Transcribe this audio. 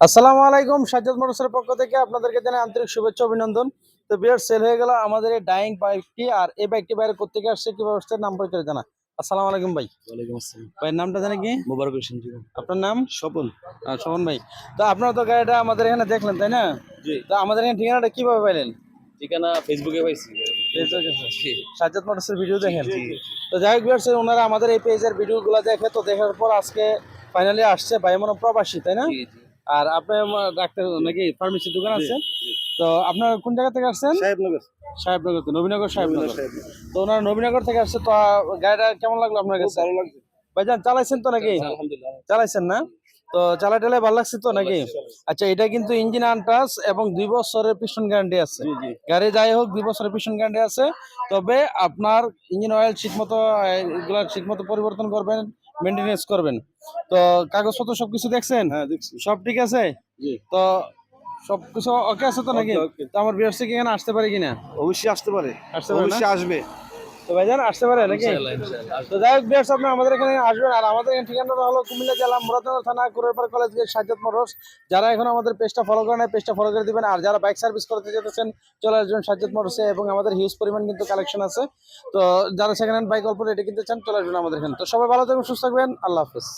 আসসালামু আলাইকুম সাজ্জাদ মোটরসের পক্ষ থেকে আপনাদেরকে জানাই আন্তরিক শুভেচ্ছা অভিনন্দন। তো বিয়ার সেল হয়ে গেল আমাদের এই ডাইং বাইকটি আর এই বাইকটি বাইরে কোথেকে আসছে কীভাবে আসছে নাম পরিচয় জানা আসসালামু আলাইকুম ভাই। ওয়ালাইকুম আসসালাম। ভাইয়ের নামটা জানে কি? মোবারক হোসেন আপনার নাম? স্বপন। আহ, শোভন ভাই। তো আপনারা তো গাড়িটা আমাদের এখানে দেখলেন তাই না? জি। তো আমাদের এখানে ঠিকানাটা কীভাবে পাইলেন? ঠিকানা ফেসবুকে পাইছি। সাজ্জাদ মোটরসের ভিডিও দেখেন। তো যাই হোক ওনারা আমাদের এই পেজের ভিডিওগুলো দেখে তো দেখার পর আজকে ফাইনালি আসছে ভাই মনে প্রবাসী তাই না? আর আপনি আমার ডাক্তার নাকি ফার্মেসি দোকান আছে? তো আপনার কোন জায়গা থেকে আসছেন? সাহেবনগর। সাহেবনগর নবীনগর সাহেবনগর। তো ওনার নবীনগর থেকে আসছে তো গাড়িটা কেমন লাগল আপনার কাছে? ভালো লাগছে। ভাইজান চালাইছেন তো নাকি? চালাইছেন না? তো চালাই টালাই ভালো লাগছে তো নাকি? আচ্ছা এটা কিন্তু ইঞ্জিন আনটাস এবং দুই বছরের পিছন গ্যারান্টি আছে। গাড়ি যাই হোক দুই বছরের পিছন গ্যারান্টি আছে। তবে আপনার ইঞ্জিন অয়েল ঠিক মতো এগুলা ঠিক মতো পরিবর্তন করবেন মেনটেনেন্স করবেন। তো কাগজপত্র সবকিছু দেখছেন? হ্যাঁ সব ঠিক আছে? তো সবকিছু ওকে আছে তো নাকি. তো আমার বিয়ার্সে কি এখানে আসতে পারে কিনা? অবশ্যই আসতে পারে। আসতে পারে অবশ্যই আসবে। তো ভাইজান আসতে পারে নাকি? তো যাই হোক বেশ আপনি আমাদের এখানে আসবেন। আর আমাদের এখানে ঠিকানাটা হলো কুমিল্লা জেলা মুরাদনগর থানা Kurerpar college gate Sajjad motors যারা এখন আমাদের পেজটা ফলো করে নেয় পেজটা ফলো করে দিবেন। আর যারা বাইক সার্ভিস করতে যেতেছেন চলে আসবেন সাজ্জাদ মরসে এবং আমাদের হিউজ পরিমাণ কিন্তু কালেকশন আছে। তো যারা সেকেন্ড হ্যান্ড বাইক অল্প রেটে কিনতে চান চলে আসবেন আমাদের এখানে। তো সবাই ভালো থাকবেন সুস্থ থাকবেন। আল্লাহ হাফেজ।